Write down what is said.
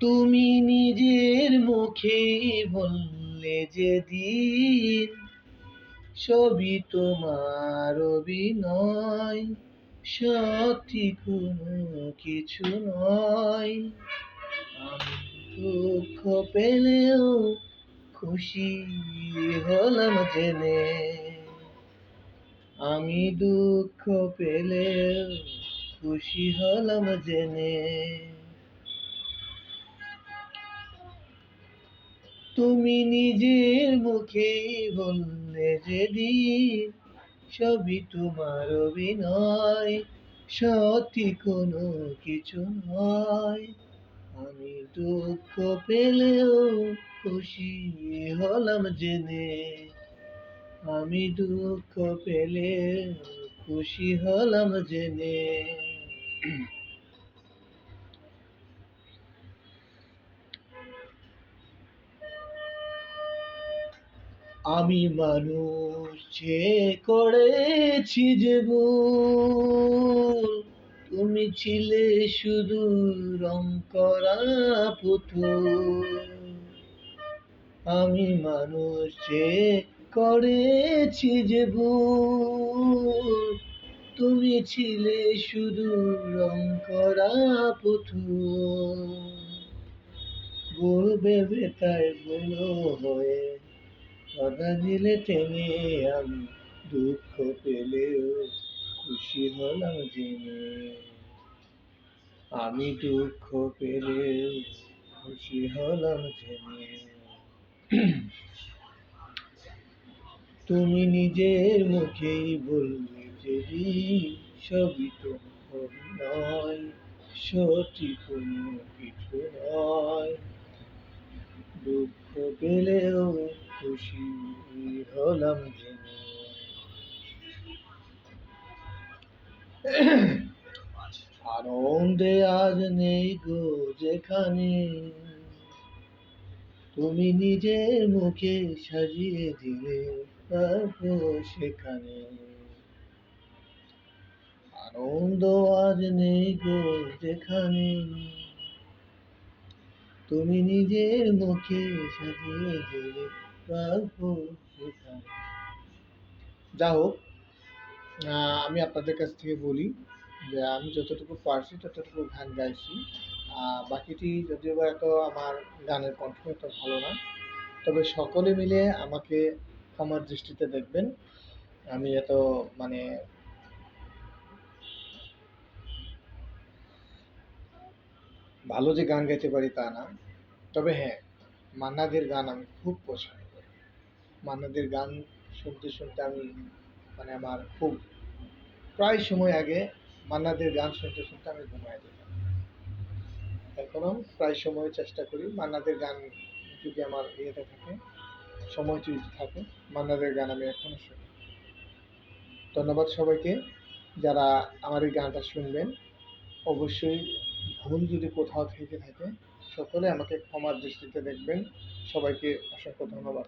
তুমি নিজের মুখে বললে যে যেদিন সবই তোমার অভিনয়, সত্যি কোনো কিছু নয়। আমি দুঃখ পেলেও খুশি হলাম জেনে। আমি দুঃখ পেলেও খুশি হলাম জেনে। তুমি নিজের মুখে বললে যেদিন সবই তোমার অভিনয়, সত্যি কোনো কিছু নয়। আমি দুঃখ পেলেও খুশি হলাম জেনে। আমি দুঃখ পেলে খুশি হলাম জেনে। আমি মানুষ যে করেছি যে তুমি ছিলে শুধু রং করা পুতুল। আমি মানুষ যে করেছি যে তুমি ছিলে শুধু রং করা পুতুল। বলবে বেতায় বলো হয়ে কথা দিলে টেনে আমি দুঃখ পেলেও খুশি হলাম জেনে। আমি দুঃখ পেলেও খুশি হলাম জেনে। তুমি নিজের মুখেই বললে যদি সবই তো নয় সত্যি কোনো কিছু নয়। দুঃখ পেলেও খুশি হলাম জেনে আনন্দে আজ নেই গো যেখানে। তুমি নিজের মুখে সাজিয়ে দিলে সেখানে। আনন্দ আজ নেই গো যেখানে। তুমি নিজের মুখে সাজিয়ে দিলে যা হোক আমি আপনাদের কাছ থেকে বলি যে আমি যতটুকু পারছি ততটুকু গান গাইছি। বাকিটি যদিও বা এত আমার গানের কণ্ঠ এত ভালো না, তবে সকলে মিলে আমাকে ক্ষমার দৃষ্টিতে দেখবেন। আমি এত মানে ভালো যে গান গাইতে পারি তা না। তবে হ্যাঁ মান্নাদের গান আমি খুব পছন্দ। মান্নাদের গান শুনতে শুনতে আমি মানে আমার খুব, প্রায় সময় আগে মান্নাদের গান শুনতে শুনতে আমি ঘুমায় যেতাম। প্রায় সময় চেষ্টা করি মান্নাদের গান যদি আমার ইয়েতে থাকে সময় যদি থাকে, মান্নাদের গান আমি এখনও শুনি। ধন্যবাদ সবাইকে যারা আমার এই গানটা শুনবেন। অবশ্যই ভুল যদি কোথাও থেকে থাকে, সকলে আমাকে ক্ষমার দৃষ্টিতে দেখবেন। সবাইকে অসংখ্য ধন্যবাদ।